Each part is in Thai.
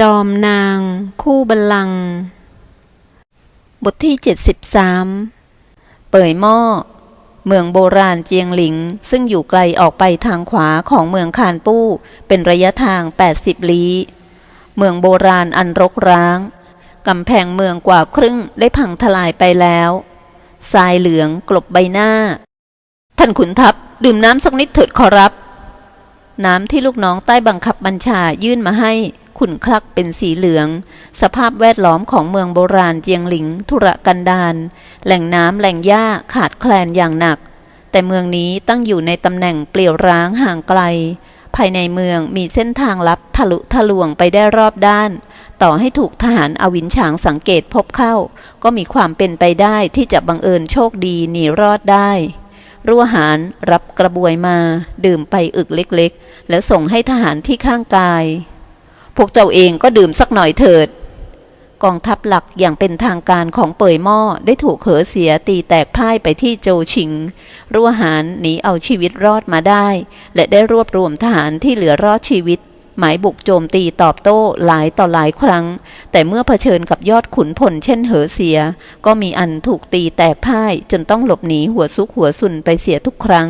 จอมนาง คู่บัลลังก์บทที่ 73 เป่ยหม้อ เมืองโบราณเจียงหลิง ซึ่งอยู่ไกลออกไปทางขวาของเมืองคานปู้ เป็นระยะทาง 80 ลี้ เมืองโบราณอันรกร้าง กำแพงเมืองกว่าครึ่งได้พังทลายไปแล้วทรายเหลืองกลบใบหน้า ท่านขุนทัพดื่มน้ำสักนิดเถิดขอรับ น้ำที่ลูกน้องใต้บังคับบัญชายื่นมาให้ ขุ่นคลักเป็นสีเหลือง สภาพแวดล้อมของเมืองโบราณเจียงหลิง ธุรกันดารแหล่งน้ำแหล่งหญ้าขาดแคลนอย่างหนัก แต่เมืองนี้ตั้งอยู่ในตำแหน่งเปลี่ยวร้างห่างไกล ภายในเมืองมีเส้นทางลับทะลุทะลวงไปได้รอบด้าน ต่อให้ถูกทหารอวินฉางสังเกตพบเข้า ก็มีความเป็นไปได้ที่จะบังเอิญโชคดีหนีรอดได้รั่วหารรับกระบวยมา ดื่มไปอึกเล็กๆ แล้วส่งให้ทหารที่ข้างกาย พวกเจ้าเองก็ดื่มสักหน่อยเถิด กองทัพหลักอย่างเป็นทางการของเปยหม้อได้ถูกเหอเสียตีแตกพ่ายไปที่โจชิง รั่วหารหนีเอาชีวิตรอดมาได้ และได้รวบรวมทหารที่เหลือรอดชีวิต หมายบุกโจมตีตอบโต้หลายต่อหลายครั้ง แต่เมื่อเผชิญกับยอดขุนพลเช่นเหอเสีย ก็มีอันถูกตีแตกพ่ายจนต้องหลบหนีหัวซุกหัวซุนไปเสียทุกครั้ง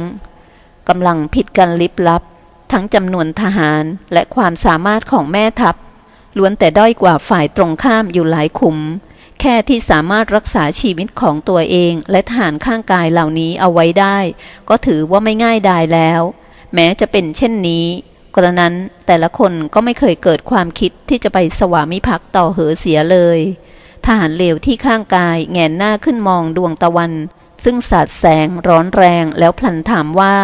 กำลังผิดกันลิบลับ ทั้งจำนวนทหารและความสามารถของแม่ทัพ ล้วนแต่ด้อยกว่าฝ่ายตรงข้ามอยู่หลายขุม แค่ที่สามารถรักษาชีวิตของตัวเองและทหารข้างกายเหล่านี้เอาไว้ได้ ก็ถือว่าไม่ง่ายดายแล้ว แม้จะเป็นเช่นนี้กระนั้นแต่ละคนก็ไม่เคยเกิดความคิดที่จะไปสวามิภักดิ์ต่อเหอเสียเลย ทหารเลวที่ข้างกายแงนหน้าขึ้นมองดวงตะวัน ซึ่งสาดแสงร้อนแรงแล้วพลันถามว่า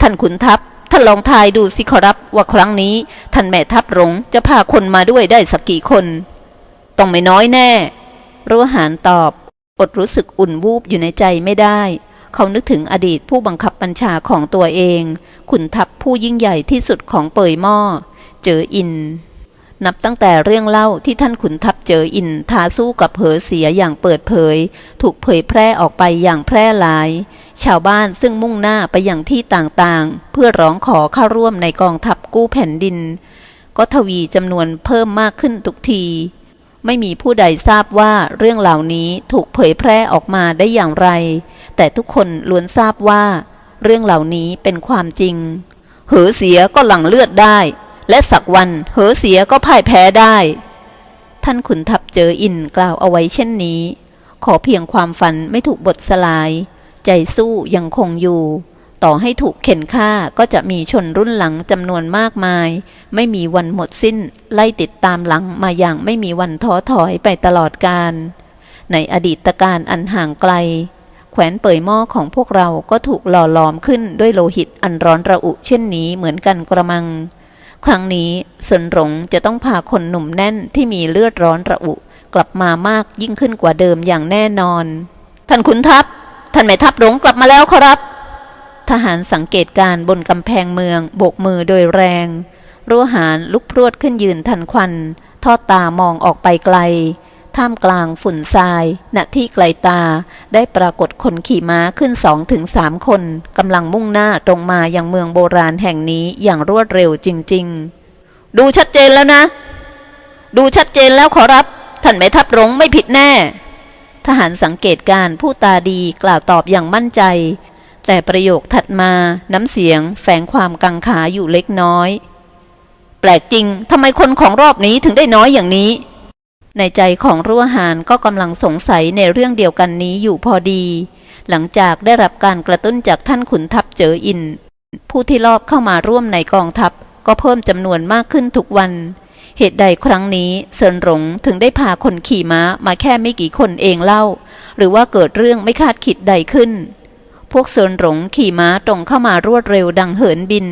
ท่านขุนทัพ ท่านลองทายดูสิขอรับว่าครั้งนี้ท่านแม่ทัพหลงจะพาคนมาด้วยได้สักกี่คน ต้องไม่น้อยแน่รั้วหารตอบ อดรู้สึกอุ่นวูบอยู่ในใจไม่ได้ เขานึกถึงอดีตผู้บังคับบัญชาของตัวเอง ขุนทัพผู้ยิ่งใหญ่ที่สุดของเปยหม้อ เจออิน นับตั้งแต่เรื่องเล่าที่ท่านขุนทัพเจออินท้าสู้กับเหอเสียอย่างเปิดเผย ถูกเผยแพร่ออกไปอย่างแพร่หลาย ชาวบ้านซึ่งมุ่งหน้าไปอย่างที่ต่างๆ เพื่อร้องขอเข้าร่วมในกองทัพกู้แผ่นดิน ก็ทวีจำนวนเพิ่มมากขึ้นทุกที ไม่มีผู้ใดทราบว่าเรื่องเหล่านี้ถูกเผยแพร่ออกมาได้อย่างไร แต่ทุกคนล้วนทราบว่า เรื่องเหล่านี้เป็นความจริง เหอเสียก็หลั่งเลือดได้ และสักวันเหอเสียก็พ่ายแพ้ได้ ท่านขุนทัพเจออินกล่าวเอาไว้เช่นนี้ ขอเพียงความฝันไม่ถูกบทสลาย ใจสู้ยังคงอยู่ ต่อให้ถูกเข็นฆ่าก็จะมีชนรุ่นหลังจำนวนมากมาย ไม่มีวันหมดสิ้น ไล่ติดตามหลังมาอย่างไม่มีวันท้อถอยไปตลอดกาลในอดีตการอันห่างไกล แขวนเปยหม้อของพวกเราก็ถูกหล่อหลอมขึ้นด้วยโลหิตอันร้อนระอุเช่นนี้เหมือนกันกระมัง ครั้งนี้สนหลงจะต้องพาคนหนุ่มแน่นที่มีเลือดร้อนระอุ กลับมามากยิ่งขึ้นกว่าเดิมอย่างแน่นอน ท่านขุนทัพ ท่านแม่ทัพหลงกลับมาแล้วขอรับ ทหารสังเกตการบนกำแพงเมืองโบกมือโดยแรงรั้วหารลุกพรวดขึ้นยืนทันควัน ทอดตามองออกไปไกล ท่ามกลางฝุ่นทราย ณ ที่ไกลตา ได้ปรากฏคนขี่ม้าขึ้นสองถึงสามคนกำลังมุ่งหน้าตรงมายังเมืองโบราณแห่งนี้อย่างรวดเร็วจริง ๆ ดูชัดเจนแล้วนะ ดูชัดเจนแล้วขอรับ ท่านแม่ทัพหลงไม่ผิดแน่ ทหารสังเกตการผู้ตาดีกล่าวตอบอย่างมั่นใจ แต่ประโยคถัดมาน้ำเสียงแฝงความกังขาอยู่เล็กน้อย แปลกจริงทำไมคนของรอบนี้ถึงได้น้อยอย่างนี้ ในใจของรั้วหารก็กำลังสงสัยในเรื่องเดียวกันนี้อยู่พอดี หลังจากได้รับการกระตุ้นจากท่านขุนทัพเจออิน ผู้ที่ลอบเข้ามาร่วมในกองทัพ ก็เพิ่มจำนวนมากขึ้นทุกวัน เหตุใดครั้งนี้เซินหลงถึงได้พาคนขี่ม้ามาแค่ไม่กี่คนเองเล่า หรือว่าเกิดเรื่องไม่คาดคิดใดขึ้น พวกเซินหลงขี่ม้าตรงเข้ามารวดเร็วดังเหินบิน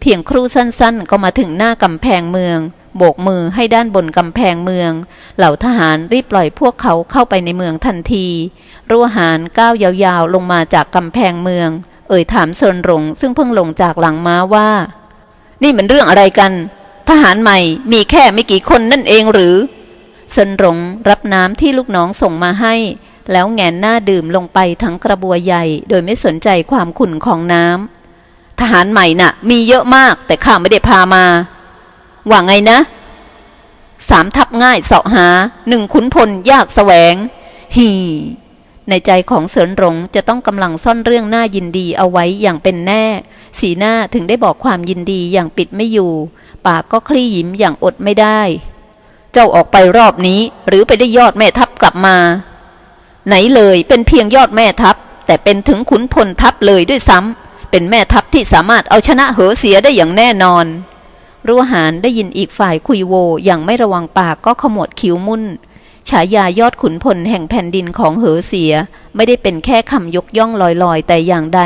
เพียงครู่สั้นๆ ก็มาถึงหน้ากำแพงเมือง โบกมือให้ด้านบนกำแพงเมือง เหล่าทหารรีบปล่อยพวกเขาเข้าไปในเมืองทันทีรั้วหารก้าวยาวๆ ลงมาจากกำแพงเมือง เอ่ยถามเซินหลงซึ่งเพิ่งลงจากหลังม้าว่า นี่มันเรื่องอะไรกัน ทหารใหม่มีแค่ไม่กี่คนนั่นเองหรือเซินหลงรับน้ำที่ลูกน้องส่งมาให้ แล้วแงนหน้าดื่มลงไปทั้งกระบวยใหญ่ โดยไม่สนใจความขุ่นของน้ำทหารใหม่น่ะ มีเยอะมากแต่ข้าไม่ได้พามา ว่าไงนะสามทับง่ายเสาะหาหนึ่งขุนพลยากแสวงฮีในใจของเสริญหลงจะต้องกำลังซ่อนเรื่องน่ายินดีเอาไว้อย่างเป็นแน่ สีหน้าถึงได้บอกความยินดีอย่างปิดไม่อยู่ ปากก็คลี่ยิ้มอย่างอดไม่ได้ เจ้าออกไปรอบนี้ หรือไปได้ยอดแม่ทัพกลับมา ไหนเลยเป็นเพียงยอดแม่ทัพ แต่เป็นถึงขุนพลทัพเลยด้วยซ้ำเป็นแม่ทัพที่สามารถเอาชนะเหอเสียได้อย่างแน่นอน รั้วหารได้ยินอีกฝ่ายคุยโวอย่างไม่ระวังปากก็ขมวดคิ้วมุ่น ฉายายอดขุนพลแห่งแผ่นดินของเหอเสีย ไม่ได้เป็นแค่คำยกย่องลอยๆ แต่อย่างใด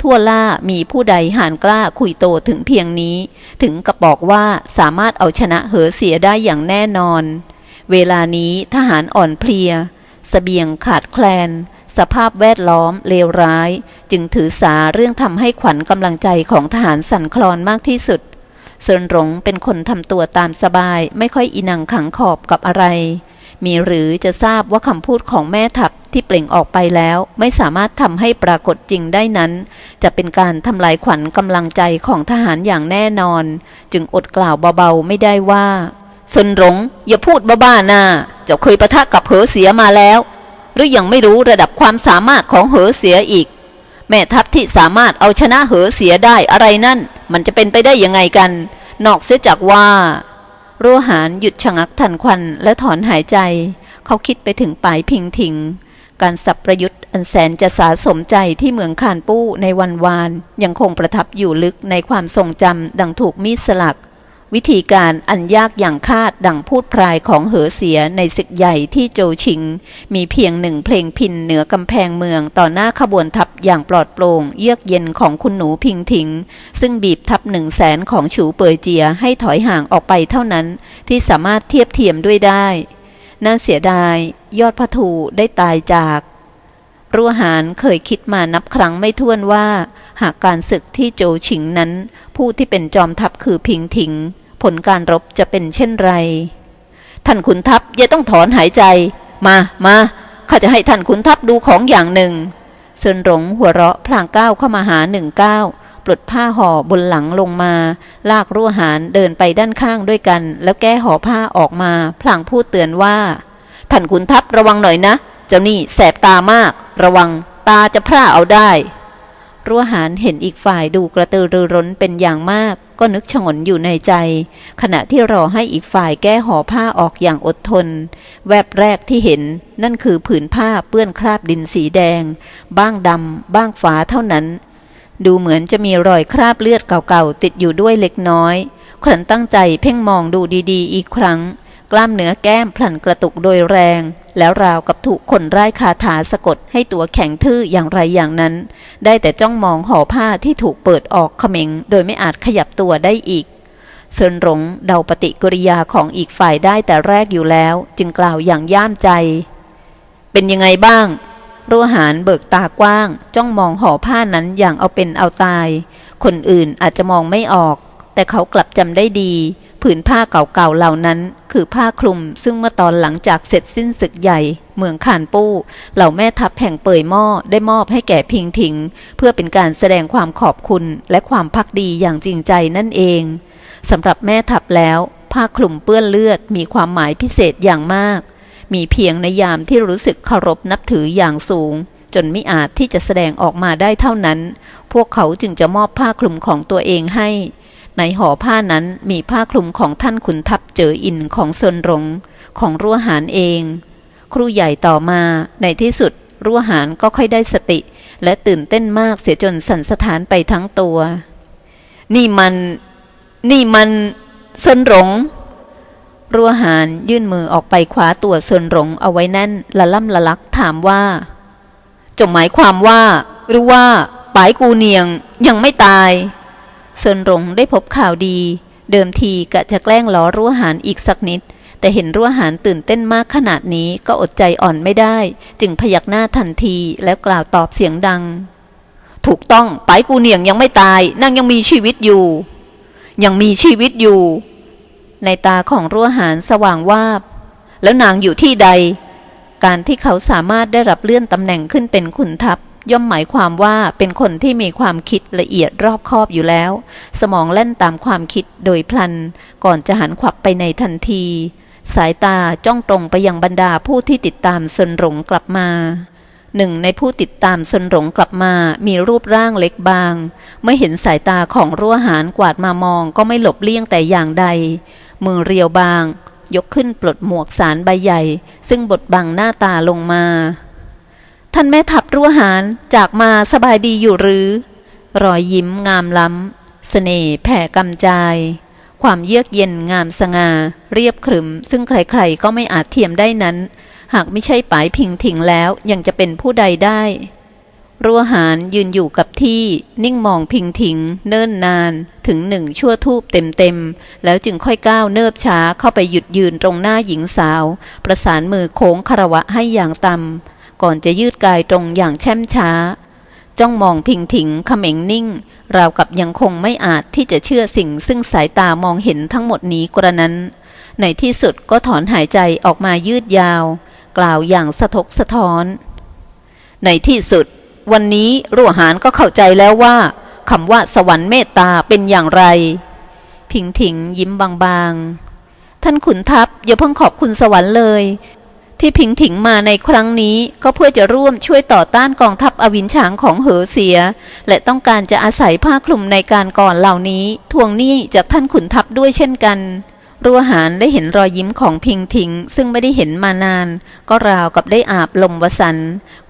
ทั่วล่ามีผู้ใดหานกล้าคุยโตถึงเพียงนี้ ถึงกับบอกว่าสามารถเอาชนะเหอเสียได้อย่างแน่นอน เวลานี้ทหารอ่อนเพลียเสบียงขาดแคลน สภาพแวดล้อมเลวร้าย จึงถือสาเรื่องทำให้ขวัญกำลังใจของทหารสั่นคลอนมากที่สุด เซินหลงเป็นคนทำตัวตามสบายไม่ค่อยอินังขังขอบกับอะไร มีหรือจะทราบว่าคำพูดของแม่ทัพที่เปล่งออกไปแล้วไม่สามารถทำให้ปรากฏจริงได้นั้น จะเป็นการทำลายขวัญกำลังใจของทหารอย่างแน่นอน จึงอดกล่าวเบาๆไม่ได้ว่าเซินหลงอย่าพูดบ้าๆนะเจ้าเคยประทะกับเหอเสียมาแล้ว หรือยังไม่รู้ระดับความสามารถของเหอเสียอีก แม่ทัพที่สามารถเอาชนะเหอเสียได้อะไรนั่น มันจะเป็นไปได้ยังไงกัน นอกเสียจากว่ารั้วหารหยุดชะงักทันควันและถอนหายใจ เขาคิดไปถึงปลายพิงถิง การสับประยุทธ์อันแสนจะสาสมใจที่เมืองคานปู้ในวันวาน ยังคงประทับอยู่ลึกในความทรงจำดังถูกมีดสลัก วิธีการอันยากอย่างคาดดังพูดพรายของเหอเสียในศึกใหญ่ที่โจชิง มีเพียงหนึ่งเพลงพินเหนือกำแพงเมืองต่อหน้าขบวนทัพอย่างปลอดโปร่งเยือกเย็นของคุณหนูพิงถิง ซึ่งบีบทัพหนึ่งแสนของฉูเปยเจียให้ถอยห่างออกไปเท่านั้น ที่สามารถเทียบเทียมด้วยได้ น่าเสียดาย ยอดพระถูได้ตายจากรัวหารเคยคิดมานับครั้งไม่ถ้วนว่า หากการศึกที่โจชิงนั้น ผู้ที่เป็นจอมทัพคือพิงถิง ผลการรบจะเป็นเช่นไร ท่านขุนทัพอย่าต้องถอนหายใจ มามาข้าจะให้ท่านขุนทัพดูของอย่างหนึ่งเซินหลงหัวเราะพลางก้าวเข้ามาหาหนึ่งก้าวปลดผ้าห่อบนหลังลงมา ลากรั่วหารเดินไปด้านข้างด้วยกัน แล้วแก้ห่อผ้าออกมา พลางพูดเตือนว่า ท่านขุนทัพระวังหน่อยนะ เจ้านี่แสบตามาก ระวังตาจะพร่าเอาได้ รั้วหารเห็นอีกฝ่ายดูกระตือรือร้นเป็นอย่างมาก ก็นึกชงนอยู่ในใจ ขณะที่รอให้อีกฝ่ายแก้ห่อผ้าออกอย่างอดทน แวบแรกที่เห็นนั่นคือผืนผ้าเปื้อนคราบดินสีแดง บ้างดำบ้างฟ้าเท่านั้น ดูเหมือนจะมีรอยคราบเลือดเก่าๆติดอยู่ด้วยเล็กน้อยขวัญตั้งใจเพ่งมองดูดีๆ อีกครั้ง กล้ามเนื้อแก้มพลันกระตุกโดยแรง แล้วราวกับถูกคนไร้คาถาสะกดให้ตัวแข็งทื่ออย่างไรอย่างนั้น ได้แต่จ้องมองห่อผ้าที่ถูกเปิดออกเขม็ง โดยไม่อาจขยับตัวได้อีกเซินหลงเดาปฏิกิริยาของอีกฝ่ายได้แต่แรกอยู่แล้ว จึงกล่าวอย่างย่ามใจ เป็นยังไงบ้างรัวหารเบิกตากว้าง จ้องมองห่อผ้านั้นอย่างเอาเป็นเอาตาย คนอื่นอาจจะมองไม่ออก แต่เขากลับจำได้ดี ผืนผ้าเก่าๆเหล่านั้น คือผ้าคลุม ซึ่งเมื่อตอนหลังจากเสร็จสิ้นศึกใหญ่ เมืองขานปู้ เหล่าแม่ทัพแห่งเปยหม้อได้มอบให้แก่พิงถิง เพื่อเป็นการแสดงความขอบคุณและความพักดีอย่างจริงใจนั่นเองสำหรับแม่ทัพแล้ว ผ้าคลุมเปื้อนเลือดมีความหมายพิเศษอย่างมาก มีเพียงในยามที่รู้สึกเคารพนับถืออย่างสูง จนไม่อาจที่จะแสดงออกมาได้เท่านั้น พวกเขาจึงจะมอบผ้าคลุมของตัวเองให้ ในห่อผ้านั้นมีผ้าคลุมของท่านขุนทัพเจออินของเซินหลงของรั้วหารเอง ครูใหญ่ต่อมาในที่สุดรั้วหารก็ค่อยได้สติ และตื่นเต้นมากเสียจนสั่นสะท้านไปทั้งตัว นี่มัน นี่มันเซินหลงรัวหารยื่นมือออกไปคว้าตัวเซินหลงเอาไว้แน่นละล่ำละลักถามว่าจงหมายความว่า หรือว่าปายกูเนียงยังไม่ตาย เซินหลงได้พบข่าวดี เดิมทีกะจะแกล้งล้อรัวหารอีกสักนิด แต่เห็นรัวหารตื่นเต้นมากขนาดนี้ก็อดใจอ่อนไม่ได้ จึงพยักหน้าทันทีแล้วกล่าวตอบเสียงดัง ถูกต้องปากูเนียงยังไม่ตายนางยังมีชีวิตอยู่ ยังมีชีวิตอยู่ ในตาของรั้วหารสว่างวาบ แล้วนางอยู่ที่ใด การที่เขาสามารถได้รับเลื่อนตำแหน่งขึ้นเป็นขุนทัพ ย่อมหมายความว่าเป็นคนที่มีความคิดละเอียดรอบคอบอยู่แล้ว สมองเล่นตามความคิดโดยพลัน ก่อนจะหันขวับไปในทันที สายตาจ้องตรงไปยังบรรดาผู้ที่ติดตามซนหลงกลับมาหนึ่งในผู้ติดตามซนหลงกลับมา มีรูปร่างเล็กบาง เมื่อเห็นสายตาของรั้วหารกวาดมามองก็ไม่หลบเลี่ยงแต่อย่างใด มือเรียวบาง ยกขึ้นปลดหมวกสารใบใหญ่ ซึ่งบดบังหน้าตาลงมา ท่านแม่ทัพรั้วหารจากมาสบายดีอยู่หรือ รอยยิ้มงามล้ำเสน่ห์แผ่กำจาย ความเยือกเย็นงามสง่าเรียบขรึม ซึ่งใครๆก็ไม่อาจเทียมได้นั้น หากไม่ใช่ปายพิงถิงแล้วยังจะเป็นผู้ใดได้ รั้วหารยืนอยู่กับที่นิ่งมองพิงถิง เนิ่นนานถึงหนึ่งชั่วทูบเต็มๆ แล้วจึงค่อยก้าวเนิบช้าเข้าไปหยุดยืนตรงหน้าหญิงสาว ประสานมือโค้งคารวะให้อย่างต่ำ ก่อนจะยืดกายตรงอย่างแช่มช้า จ้องมองพิงถิงเขม็งนิ่ง ราวกับยังคงไม่อาจที่จะเชื่อสิ่งซึ่งสายตามองเห็นทั้งหมดนี้กระนั้น ในที่สุดก็ถอนหายใจออกมายืดยาว กล่าวอย่างสะทกสะท้อน ในที่สุด วันนี้รั่วหารก็เข้าใจแล้วว่าคำว่าสวรรค์เมตตาเป็นอย่างไร พิงถิงยิ้มบางๆ ท่านขุนทัพอย่าเพิ่งขอบคุณสวรรค์เลย ที่พิงถิงมาในครั้งนี้ก็เพื่อจะร่วมช่วยต่อต้านกองทัพอวินฉางของเหอเสีย และต้องการจะอาศัยผ้าคลุมในการก่อนเหล่านี้ ทวงหนี้จากท่านขุนทัพด้วยเช่นกันรัวหารได้เห็นรอยยิ้มของพิงถิง ซึ่งไม่ได้เห็นมานาน ก็ราวกับได้อาบลมวสัน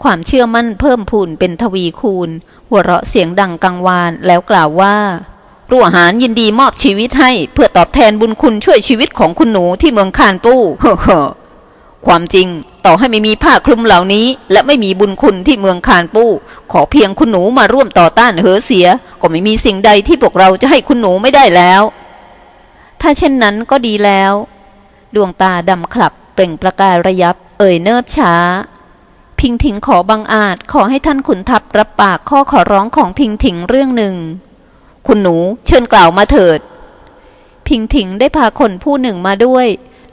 ความเชื่อมั่นเพิ่มพูนเป็นทวีคูณ หัวเราะเสียงดังกังวานแล้วกล่าวว่ารัวหารยินดีมอบชีวิตให้ เพื่อตอบแทนบุญคุณช่วยชีวิตของคุณหนูที่เมืองคานปู้เฮ้อเฮ้อ ความจริงต่อให้ไม่มีผ้าคลุมเหล่านี้ และไม่มีบุญคุณที่เมืองคานปู้ ขอเพียงคุณหนูมาร่วมต่อต้านเหอเสีย ก็ไม่มีสิ่งใดที่พวกเราจะให้คุณหนูไม่ได้แล้ว ถ้าเช่นนั้นก็ดีแล้ว ดวงตาดำขลับเปล่งประกายระยับ เอ่ยเนิบช้า พิงถิงขอบังอาจขอให้ท่านขุนทัพรับปากข้อขอร้องของพิงถิงเรื่องหนึ่ง คุณหนูเชิญกล่าวมาเถิด พิงถิงได้พาคนผู้หนึ่งมาด้วย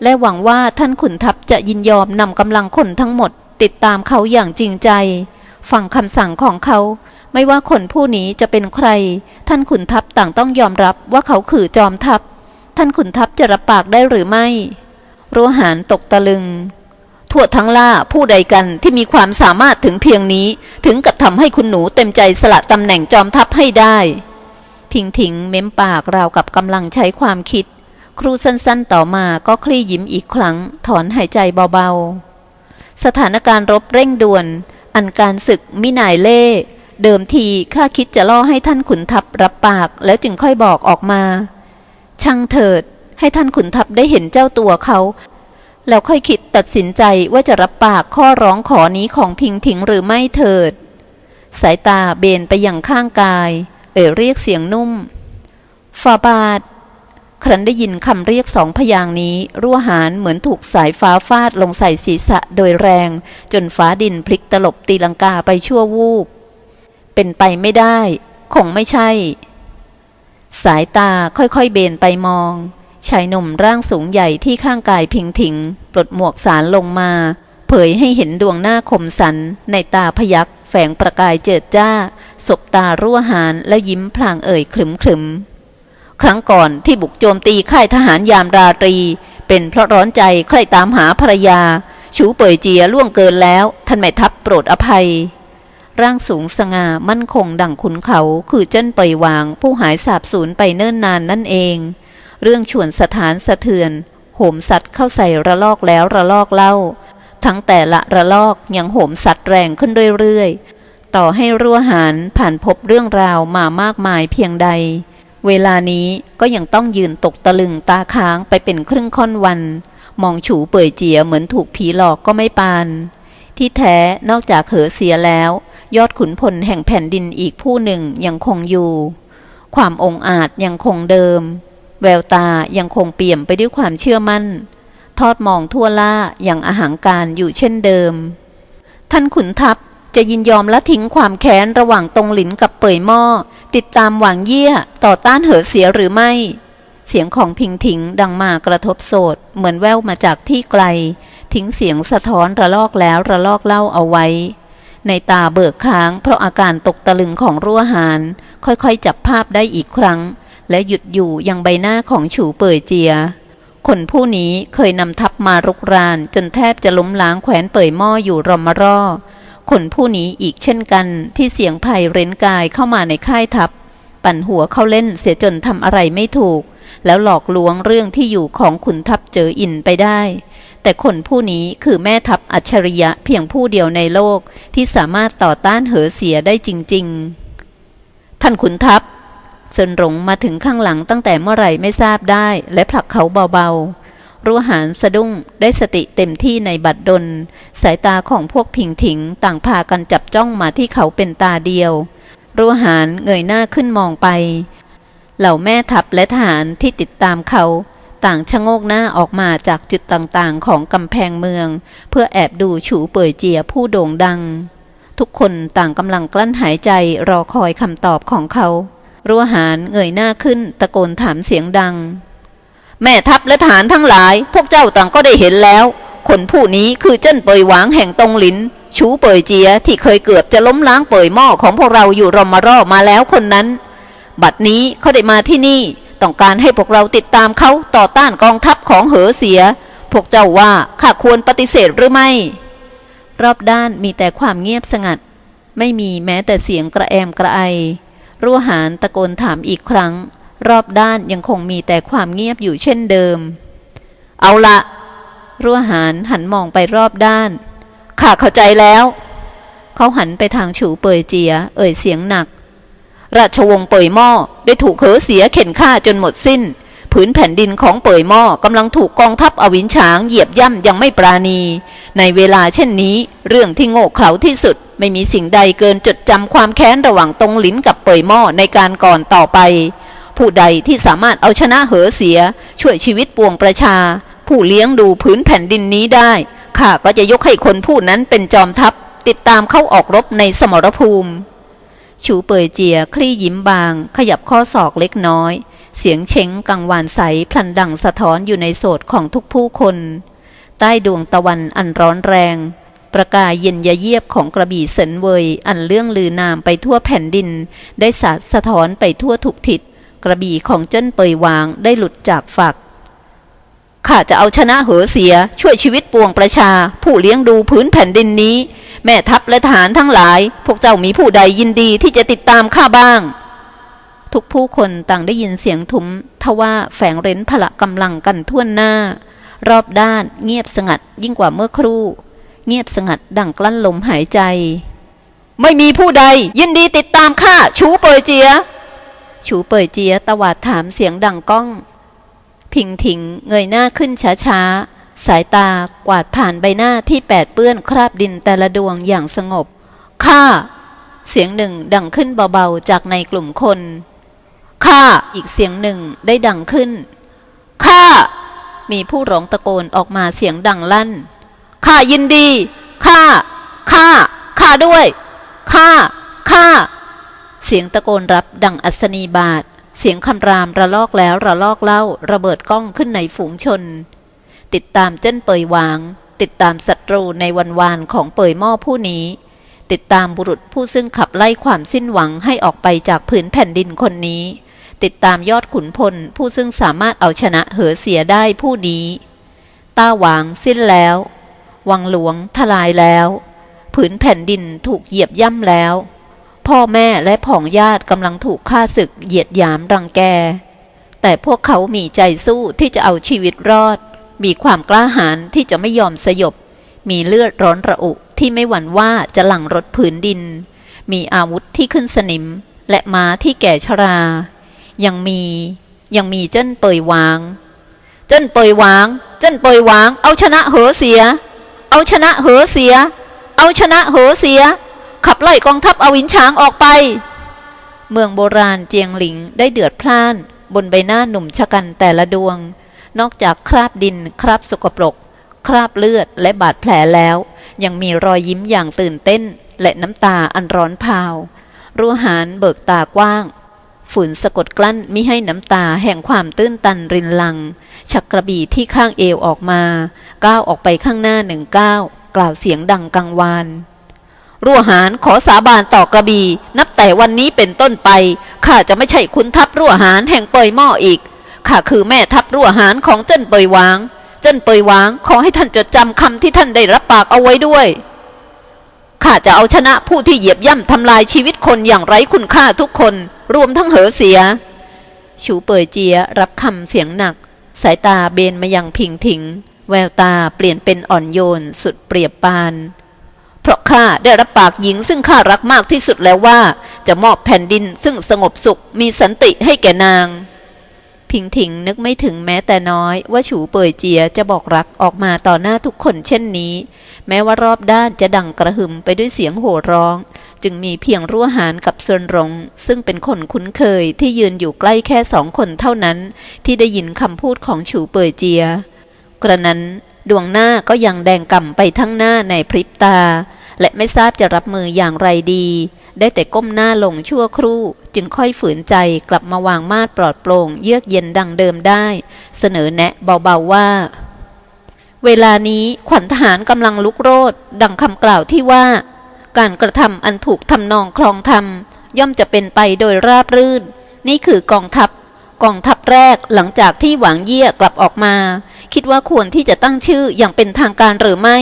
และหวังว่าท่านขุนทัพจะยินยอมนำกำลังคนทั้งหมด ติดตามเขาอย่างจริงใจ ฟังคำสั่งของเขา ไม่ว่าคนผู้นี้จะเป็นใคร ท่านขุนทัพต่างต้องยอมรับว่าเขาคือจอมทัพ ท่านขุนทัพจะรับปากได้หรือไม่รัวหารตกตะลึง ทั่วทั้งล่าผู้ใดกันที่มีความสามารถถึงเพียงนี้ ถึงกับทำให้คุณหนูเต็มใจสละตำแหน่งจอมทัพให้ได้ พิงถิงเม้มปากราวกับกำลังใช้ความคิด ครูสั้นๆต่อมาก็คลี่ยิ้มอีกครั้ง ถอนหายใจเบาๆ สถานการณ์รบเร่งด่วน อันการศึกมินายเล่ เดิมทีข้าคิดจะล่อให้ท่านขุนทัพรับปากแล้วจึงค่อยบอกออกมา ช่างเถิด ให้ท่านขุนทัพได้เห็นเจ้าตัวเขา แล้วค่อยคิดตัดสินใจว่าจะรับปากข้อร้องขอนี้ของพิงถิงหรือไม่เถิด สายตาเบนไปยังข้างกาย เอ่ยเรียกเสียงนุ่มฟาบาท ครั้นได้ยินคำเรียกสองพยางนี้รั่วหารเหมือนถูกสายฟ้าฟาดลงใส่ศีรษะโดยแรง จนฟ้าดินพลิกตลบตีลังกาไปชั่ววูบ เป็นไปไม่ได้ คงไม่ใช่ สายตาค่อยๆเบนไปมอง ชายหนุ่มร่างสูงใหญ่ที่ข้างกายพิงถิง ปลดหมวกสารลงมา เผยให้เห็นดวงหน้าคมสัน ในตาพยักแฝงประกายเจิดจ้า สบตารั่วหารแล้วยิ้มพลางเอ่ยขรึมขรึม ครั้งก่อนที่บุกโจมตีค่ายทหารยามราตรี เป็นเพราะร้อนใจใครตามหาภรรยา ชูเป่ยเจียล่วงเกินแล้ว ท่านแม่ทัพโปรดอภัย ร่างสูงสง่ามั่นคงดั่งขุนเขาคือเจิ้นเปยวาง ผู้หายสาบสูญไปเนิ่นนานนั่นเอง เรื่องชวนสถานสะเทือนโหมสัตว์เข้าใส่ระลอกแล้วระลอกเล่า ทั้งแต่ละระลอกยังโหมสัตว์แรงขึ้นเรื่อยๆต่อให้รั่วหารผ่านพบเรื่องราวมามากมายเพียงใด เวลานี้ก็ยังต้องยืนตกตะลึงตาค้างไปเป็นครึ่งค่อนวัน มองฉูเปื่อยเจียเหมือนถูกผีหลอกก็ไม่ปาน ที่แท้นอกจากเหอเสียแล้ว ยอดขุนพลแห่งแผ่นดินอีกผู้หนึ่งยังคงอยู่ ความองอาจยังคงเดิม แววตายังคงเปี่ยมไปด้วยความเชื่อมั่น ทอดมองทั่วล่าอย่างอาหางการอยู่เช่นเดิม ท่านขุนทัพ จะยินยอมและทิ้งความแค้นระหว่างตรงหลินกับเป่ยหม้อ ติดตามหวังเยี่ยต่อต้านเหอเสียหรือไม่ เสียงของพิงถิงดังมากระทบโสดเหมือนแว่วมาจากที่ไกล ทิ้งเสียงสะท้อนระลอกแล้วระลอกเล่าเอาไว้ ในตาเบิกค้างเพราะอาการตกตะลึงของรั้วหารค่อยๆ จับภาพได้อีกครั้ง และหยุดอยู่ยังใบหน้าของฉูเป่ยเจียคนผู้นี้เคยนำทัพมารุกราน จนแทบจะล้มล้างแขวนเป่ยหม้ออยู่รอมารอ คนผู้นี้อีกเช่นกันที่เสียงไผ่เร้นกายเข้ามาในค่ายทัพ ปั่นหัวเข้าเล่นเสียจนทำอะไรไม่ถูก แล้วหลอกลวงเรื่องที่อยู่ของขุนทัพเจออินไปได้ แต่คนผู้นี้คือแม่ทัพอัจฉริยะเพียงผู้เดียวในโลกที่สามารถต่อต้านเหอเสียได้จริง ๆ ท่านขุนทัพเซินหลงมาถึงข้างหลังตั้งแต่เมื่อไหร่ไม่ทราบได้ และผลักเขาเบาๆ รั้วหารสะดุ้งได้สติเต็มที่ในบัดดล สายตาของพวกพิงถิงต่างพากันจับจ้องมาที่เขาเป็นตาเดียวรั้วหารเงยหน้าขึ้นมองไป เหล่าแม่ทัพและทหารที่ติดตามเขาต่างชะโงกหน้าออกมาจากจุดต่างๆ ของกำแพงเมือง เพื่อแอบดูฉูเป่ยเจียผู้โด่งดัง ทุกคนต่างกำลังกลั้นหายใจรอคอยคำตอบของเขา รั้วหารเงยหน้าขึ้นตะโกนถามเสียงดัง แม่ทัพและทหารทั้งหลาย พวกเจ้าต่างก็ได้เห็นแล้ว คนผู้นี้คือเจิ้นเปยหวางแห่งตงหลิน ชูเปยเจียที่เคยเกือบจะล้มล้างเปยหม้อของพวกเราอยู่รอมารอมาแล้วคนนั้น บัดนี้เขาได้มาที่นี่ ต้องการให้พวกเราติดตามเขาต่อต้านกองทัพของเหอเสีย พวกเจ้าว่าข้าควรปฏิเสธหรือไม่ รอบด้านมีแต่ความเงียบสงัด ไม่มีแม้แต่เสียงกระแอมกระไอรั้วหารตะโกนถามอีกครั้ง รอบด้านยังคงมีแต่ความเงียบอยู่เช่นเดิม เอาละรั้วหารหันมองไปรอบด้าน ข้าเข้าใจแล้ว เขาหันไปทางฉูเปยเจีย เอ่ยเสียงหนัก ราชวงศ์เปยหม้อได้ถูกเหอเสียเข็นฆ่าจนหมดสิ้น ผืนแผ่นดินของเปยหม้อกำลังถูกกองทัพอวินฉางเหยียบย่ำยังไม่ปราณี ในเวลาเช่นนี้ เรื่องที่โง่เขลาที่สุด ไม่มีสิ่งใดเกินจดจำความแค้นระหว่างตรงหลินกับเปยหม้อในการก่อนต่อไป ผู้ใดที่สามารถเอาชนะเหอเสีย ช่วยชีวิตปวงประชา ผู้เลี้ยงดูผืนแผ่นดินนี้ได้ข้าก็จะยกให้คนผู้นั้นเป็นจอมทัพ ติดตามเข้าออกรบในสมรภูมิ ชูเปยเจียคลี่ยิ้มบาง ขยับข้อศอกเล็กน้อย เสียงเช้งกังวานใสพลันดังสะท้อนอยู่ในโสดของทุกผู้คน ใต้ดวงตะวันอันร้อนแรง ประกายเย็นยะเยียบของกระบี่เสินเวย อันเลื่องลือนามไปทั่วแผ่นดิน ได้สาดสะท้อนไปทั่วทุกทิศ กระบี่ของเจิ้นเปยวางได้หลุดจากฝัก ข้าจะเอาชนะเหอเสียช่วยชีวิตปวงประชา ผู้เลี้ยงดูพื้นแผ่นดินนี้ แม่ทัพและทหารทั้งหลาย พวกเจ้ามีผู้ใดยินดีที่จะติดตามข้าบ้าง ทุกผู้คนต่างได้ยินเสียงทุ้มทว่าแฝงเร้นพละกำลังกันทั่วหน้า รอบด้านเงียบสงัดยิ่งกว่าเมื่อครู่ เงียบสงัดดังกลั้นลมหายใจ ไม่มีผู้ใดยินดีติดตามข้าชูเปยเจีย ชูเปยเจียตวาดถามเสียงดังก้อง พิงถิงเงยหน้าขึ้นช้าๆ สายตากวาดผ่านใบหน้าที่แปดเปื้อนคราบดินแต่ละดวงอย่างสงบ ข้า เสียงหนึ่งดังขึ้นเบาๆ จากในกลุ่มคน ข้า อีกเสียงหนึ่งได้ดังขึ้น ข้า มีผู้ร้องตะโกนออกมาเสียงดังลั่น ข้ายินดี ข้า ข้า ข้าด้วย ข้า ข้า เสียงตะโกนรับดังอัศนีบาท เสียงคำรามระลอกแล้วระลอกเล่าระเบิดกล้องขึ้นในฝูงชน ติดตามเจ้นเปยหวาง ติดตามศัตรูในวันวานของเปยหม้อผู้นี้ ติดตามบุรุษผู้ซึ่งขับไล่ความสิ้นหวังให้ออกไปจากผืนแผ่นดินคนนี้ ติดตามยอดขุนพลผู้ซึ่งสามารถเอาชนะเหอเสียได้ผู้นี้ ต้าหวางสิ้นแล้ว วังหลวงทลายแล้ว ผืนแผ่นดินถูกเหยียบย่ำแล้ว พ่อแม่และผองญาติกำลังถูกฆ่าศึกเหยียดหยามรังแก แต่พวกเขามีใจสู้ที่จะเอาชีวิตรอด มีความกล้าหาญที่จะไม่ยอมสยบ มีเลือดร้อนระอุที่ไม่หวั่นว่าจะหลั่งรถผืนดิน มีอาวุธที่ขึ้นสนิม และม้าที่แก่ชรา ยังมียังมีเจ้นเปยหวาง เจ้นเปยหวาง เจ้นเปยหวาง เอาชนะเหอเสีย เอาชนะเหอเสีย เอาชนะเหอเสีย ขับไล่กองทัพอวินช้างออกไป เมืองโบราณเจียงหลิงได้เดือดพล่าน บนใบหน้าหนุ่มชะกันแต่ละดวง นอกจากคราบดินคราบสกปรก คราบเลือดและบาดแผลแล้ว ยังมีรอยยิ้มอย่างตื่นเต้น และน้ำตาอันร้อนพาวรั้วหารเบิกตากว้าง ฝืนสะกดกลั้นมิให้น้ำตาแห่งความตื้นตันรินลัง ชักกระบี่ที่ข้างเอวออกมา ก้าวออกไปข้างหน้าหนึ่งก้าวกล่าวเสียงดังกังวาน รั่วหารขอสาบานต่อกระบี่นับแต่วันนี้เป็นต้นไปข้าจะไม่ใช่คุณทัพรั่วหารแห่งเปยหม้ออีกข้าคือแม่ทัพรั่วหารของเจิ้นเปยหวาง เจิ้นเปยหวางขอให้ท่านจดจำคำที่ท่านได้รับปากเอาไว้ด้วยข้าจะเอาชนะผู้ที่เหยียบย่ำทำลายชีวิตคนอย่างไร้คุณค่าทุกคน รวมทั้งเหอเสีย ชูเปยเจียรับคำเสียงหนัก สายตาเบนมายังพิงถิง แววตาเปลี่ยนเป็นอ่อนโยนสุดเปรียบปาน เพราะข้าได้รับปากหญิงซึ่งข้ารักมากที่สุดแล้วว่า จะมอบแผ่นดินซึ่งสงบสุขมีสันติให้แก่นาง พิงถิงนึกไม่ถึงแม้แต่น้อยว่าฉูเปยเจียจะบอกรักออกมาต่อหน้าทุกคนเช่นนี้ แม้ว่ารอบด้านจะดังกระหึ่มไปด้วยเสียงโห่ร้อง จึงมีเพียงรั่วหานกับเซินหรง ซึ่งเป็นคนคุ้นเคยที่ยืนอยู่ใกล้แค่สองคนเท่านั้น ที่ได้ยินคำพูดของฉูเปยเจีย กระนั้น ดวงหน้าก็ยังแดงก่ำไปทั้งหน้าในพริบตา และไม่ทราบจะรับมืออย่างไรดี ได้แต่ก้มหน้าลงชั่วครู่ จึงค่อยฝืนใจกลับมาวางมาดปลอดโปร่งเยือกเย็นดังเดิมได้ เสนอแนะเบาๆว่า เวลานี้ขวัญทหารกำลังลุกโรดดังคำกล่าวที่ว่า การกระทำอันถูกทำนองคลองธรรมย่อมจะเป็นไปโดยราบรื่น นี่คือกองทัพกองทัพแรกหลังจากที่หวังเยี่ยกลับออกมา คิดว่าควรที่จะตั้งชื่ออย่างเป็นทางการหรือไม่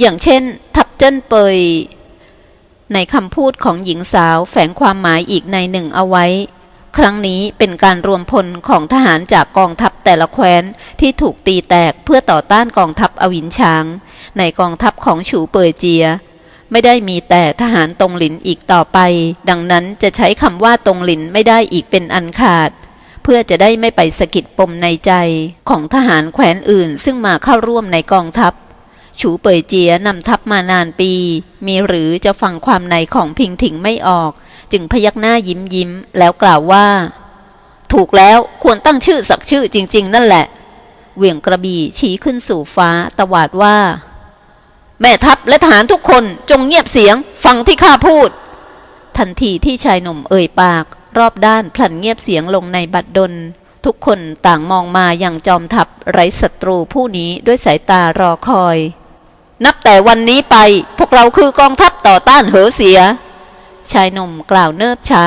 อย่างเช่น ทัพเจิ้นเปย ในคำพูดของหญิงสาวแฝงความหมายอีกในหนึ่งเอาไว้ ครั้งนี้เป็นการรวมพลของทหารจากกองทัพแต่ละแคว้นที่ถูกตีแตกเพื่อต่อต้านกองทัพอวินช้าง ในกองทัพของฉูเปยเจีย ไม่ได้มีแต่ทหารตรงหลินอีกต่อไป ดังนั้นจะใช้คำว่าตรงหลินไม่ได้อีกเป็นอันขาด เพื่อจะได้ไม่ไปสะกิดปมในใจของทหารแขวนอื่นซึ่งมาเข้าร่วมในกองทัพ ฉูเป่ยเจียนำทัพมานานปี มีหรือจะฟังความในของพิงถิงไม่ออก จึงพยักหน้ายิ้มยิ้มแล้วกล่าวว่า ถูกแล้วควรตั้งชื่อสักชื่อจริง ๆ นั่นแหละเหวี่ยงกระบี่ชี้ขึ้นสู่ฟ้าตวาดว่า แม่ทัพและทหารทุกคนจงเงียบเสียง ฟังที่ข้าพูด ทันทีที่ชายหนุ่มเอ่ยปาก รอบด้านพลันเงียบเสียงลงในบัดดล ทุกคนต่างมองมาอย่างจอมทัพไร้ศัตรูผู้นี้ด้วยสายตารอคอย นับแต่วันนี้ไปพวกเราคือกองทัพต่อต้านเหอเสีย ชายหนุ่มกล่าวเนิบช้า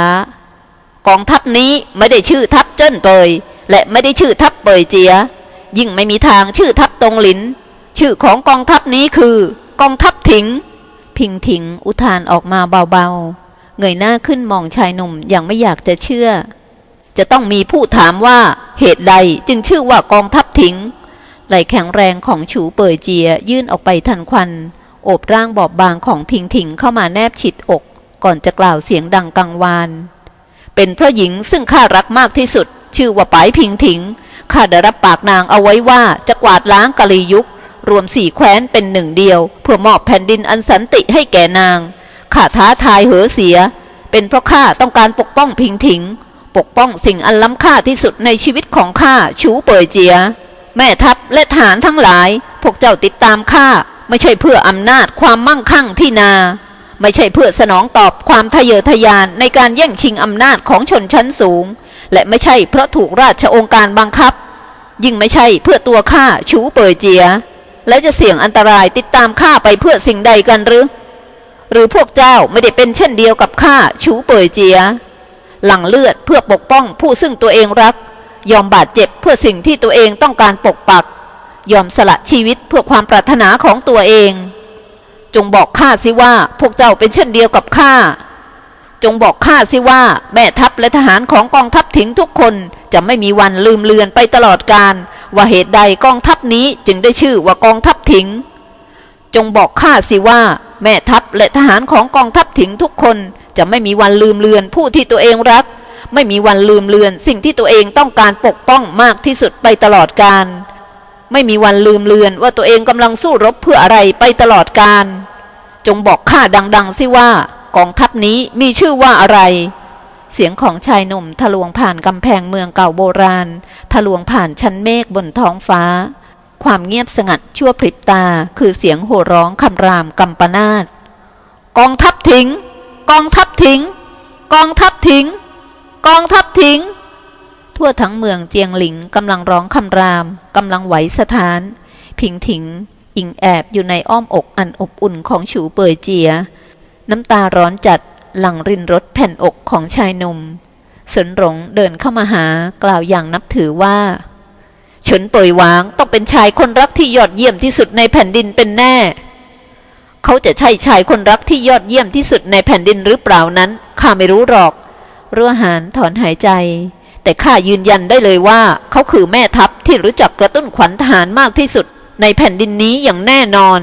กองทัพนี้ไม่ได้ชื่อทัพเจิ้นเปยและไม่ได้ชื่อทัพเปยเจีย ยิ่งไม่มีทางชื่อทัพตรงหลิน ชื่อของกองทัพนี้คือ กองทัพถิง พิงถิงอุทานออกมาเบาๆ เงยหน้าขึ้นมองชายหนุ่มอย่างไม่อยากจะเชื่อ จะต้องมีผู้ถามว่าเหตุใดจึงชื่อว่ากองทัพถิงไหลแข็งแรงของฉูเป่ยเจียยื่นออกไปทันควันโอบร่างบอบบางของพิงถิงเข้ามาแนบชิดอก ก่อนจะกล่าวเสียงดังกังวาน เป็นเพราะหญิงซึ่งข้ารักมากที่สุด ชื่อว่าป๋ายพิงถิงข้าได้รับปากนางเอาไว้ว่าจะกวาดล้างกะลียุค รวมสี่แคว้นเป็นหนึ่งเดียว เพื่อมอบแผ่นดินอันสันติให้แก่นาง ข้าท้าทายเหอเสีย เป็นเพราะข้าต้องการปกป้องพิงถิง ปกป้องสิ่งอันล้ำค่าที่สุดในชีวิตของข้าชูเป่ยเจีย แม่ทัพและทหารทั้งหลาย พวกเจ้าติดตามข้าไม่ใช่เพื่ออำนาจความมั่งคั่งที่นา ไม่ใช่เพื่อสนองตอบความทะเยอทะยานในการแย่งชิงอำนาจของชนชั้นสูง และไม่ใช่เพราะถูกราชองค์การบังคับ ยิ่งไม่ใช่เพื่อตัวข้าชูเป่ยเจีย แล้วจะเสี่ยงอันตรายติดตามข้าไปเพื่อสิ่งใดกันหรือ หรือพวกเจ้าไม่ได้เป็นเช่นเดียวกับข้าชูเป่ยเจีย หลั่งเลือดเพื่อปกป้องผู้ซึ่งตัวเองรัก ยอมบาดเจ็บเพื่อสิ่งที่ตัวเองต้องการปกปัก ยอมสละชีวิตเพื่อความปรารถนาของตัวเอง จงบอกข้าสิว่าพวกเจ้าเป็นเช่นเดียวกับข้าจงบอกข้าสิว่าแม่ทัพและทหารของกองทัพถิงทุกคนจะไม่มีวันลืมเลือนไปตลอดกาลว่าเหตุใดกองทัพนี้จึงได้ชื่อว่ากองทัพถิง จงบอกข้าสิว่า แม่ทัพและทหารของกองทัพถิงทุกคนจะไม่มีวันลืมเลือนผู้ที่ตัวเองรัก ไม่มีวันลืมเลือนสิ่งที่ตัวเองต้องการปกป้องมากที่สุดไปตลอดกาลไม่มีวันลืมเลือนว่าตัวเองกำลังสู้รบเพื่ออะไรไปตลอดกาลจงบอกข้าดัง ๆ สิว่ากองทัพนี้มีชื่อว่าอะไร เสียงของชายหนุ่มทะลวงผ่านกำแพงเมืองเก่าโบราณ ทะลวงผ่านชั้นเมฆบนท้องฟ้า ความเงียบสงัดชั่วพริบตา คือเสียงโห่ร้องคำรามกำปนาตกองทัพถิงกองทัพถิงกองทัพถิงกองทัพถิงทั่วทั้งเมืองเจียงหลิงกำลังร้องคำรามกำลังไหวสถานพิงถิงอิงแอบอยู่ในอ้อมอกอันอบอุ่นของฉูเป่ยเจีย น้ำตาร้อนจัดหลังรินรถแผ่นอกของชายหนุ่มสนหลงเดินเข้ามาหากล่าวอย่างนับถือว่า เฉินเปยหวางต้องเป็นชายคนรักที่ยอดเยี่ยมที่สุดในแผ่นดินเป็นแน่ เขาจะใช่ชายคนรักที่ยอดเยี่ยมที่สุดในแผ่นดินหรือเปล่านั้นข้าไม่รู้หรอกรัวหานถอนหายใจ แต่ข้ายืนยันได้เลยว่า เขาคือแม่ทัพที่รู้จักกระตุ้นขวัญทหารมากที่สุดในแผ่นดินนี้อย่างแน่นอน